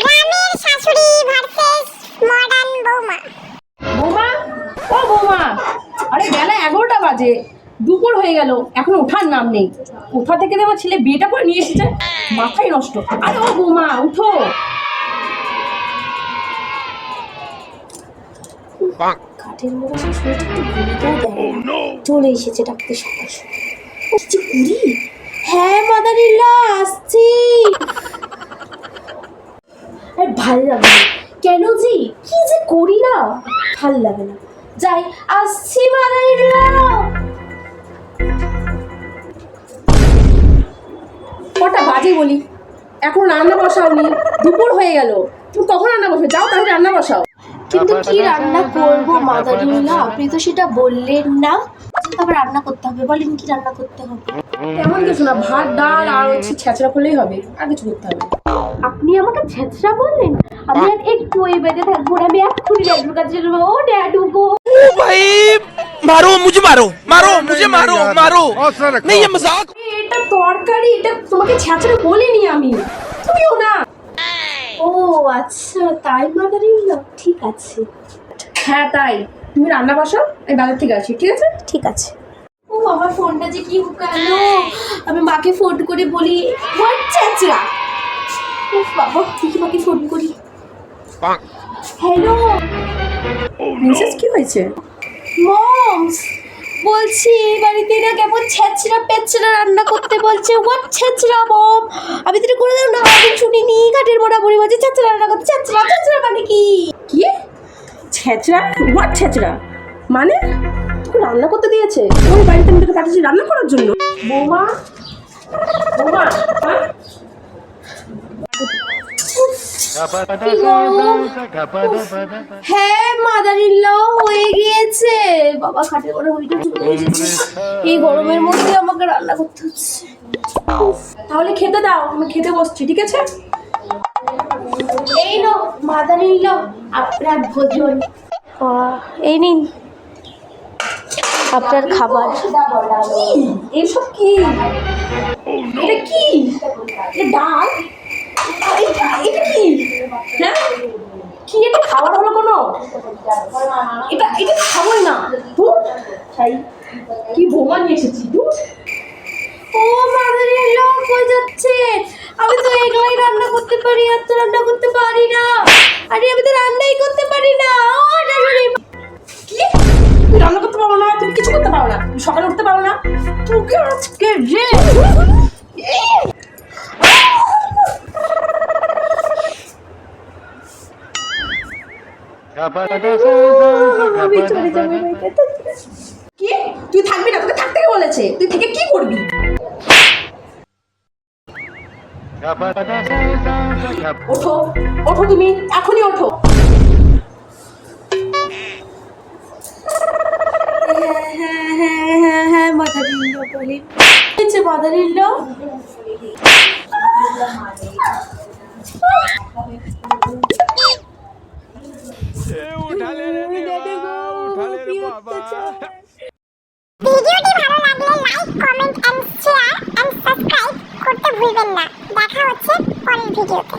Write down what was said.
গ্রামের শাশুড়ি versus modern বৌমা। বৌমা? ও বৌমা! আরে বেলা এগারোটা বাজে। দুপুর হয়ে গেল। এখন ওঠার নাম নেই। কোথা থেকে আমার ছেলে বিয়েটা করে নিয়ে এসেছে? মাথাই নষ্ট। আরে ও বৌমা উঠো! কাঠের মোড়া শরীরটা একটু ঘুরিতেও দেয়। চলে এসেছে ডাকতে সকাল সকাল ও যে কুড়ি হ্যাঁ মাদারিল্লা আসছি আর ভালো লাগে না কেন জি কি যে করি না ভালো লাগে না। যাই আসছি কটা বাজে বলি? এখন রান্না বসাও বসাওনি। দুপুর হয়ে গেল। তুমি কখন রান্না বসবে? যাও তাহলে রান্না বসাও। কিন্তু কি রান্না করব মাদারিল্লা আপনি তো সেটা বললেন না। আবার রান্না করতে হবে। বলেন কি রান্না করতে হবে। তেমন কিছু না ভাত ডাল আর হচ্ছে ছেঁচড়া করলেই হবে। আর কিছু করতে হবে আপনি আমাকে ছেঁচড়া বললেন? আমি আর একটু ওই বেঁধে থাকবো না আমি এক্ষুনি ড্যাডুর কাছে যাবো ও ড্যাডু গো भाई मारो मुझे मारो मारो मुझे मारो मारो नहीं ये मजाक এটা তরকারি এটা তোমাকে ছেঁচড়া বলিনি আমি তুমিও না ও আচ্ছা তাই মাদারিল্লা ঠিক আছে হ্যাঁ তাই তুমি রান্না বসাও আমি বাজার থেকে আসি ঠিক আছে ঠিক আছে ও আমার ফোনটা যে কি হুকালো আমি মাকে ফোন করে বলি হোয়াট ছেঁচড়া উফ বাবা দেখি মাকে ফোন করি হ্যালো মিসেস কি হয়েছে? মমস বলছি এই বাড়িতে না কেমন ছেঁচড়া পেঁচড়া রান্না করতে বলছে। হোয়াট ছেঁচড়া মম আমি তো করে দেবো না আমি শুনিনি ঘাটের মোটা বুড়ি বলছে ছেঁচড়া রান্না করতে। ছেঁচড়া ছেঁচড়া মানে কি? কি? ছেঁচড়া? হোয়াট ছেঁচড়া? মানে? রান্না করতে দিয়েছে? ওই বাড়িতে আমি তোকে পাঠিয়েছি রান্না করার জন্য। বৌমা? বৌমা হ্যাঁ? মাদার হয়ে গিয়েছে। বাবা খাটের পরে হইটা চলে এসেছে এই গরমের মধ্যে আমাকে রান্না করতে হচ্ছে। তাহলে খেতে দাও আমি খেতে বসছি ঠিক আছে? এই নো মাদার ইল্লাও আপনার ভোজন। এই নিন। আপনার খাবার। এসব কি? এটা কি? ডাল? হ্যাঁ? কি এটা খাবার হলো কোনো? এটা এটা খাবোই না। ছাই কি বোমা নিয়ে এসেছি ধুর। ও মাদার ইল্লাও কই যাচ্ছে। আমি তো এগুলাই রান্না করতে পারি আর তো রান্না করতে পারি না। আরে আমি তো রান্নাই করতে পারি না। ও শাশুড়ি কি? তুই রান্না করতে পারো না তুমি কিছু করতে পারো না তুমি সকালে উঠতে পারো না। তোকে আজকে রে। কি? তুই থাকবি না, তোকে থাকতে বলেছে? তুই থেকে কি করবি? ওঠো ওঠো তুমি, এখনই ওঠো। হ্যাঁ হ্যাঁ হ্যাঁ হ্যাঁ হ্যাঁ হয়েছে মাদারিল্লো like and share and subscribe করতে ভুলবেন না। দেখা হচ্ছে পরের ভিডিওতে।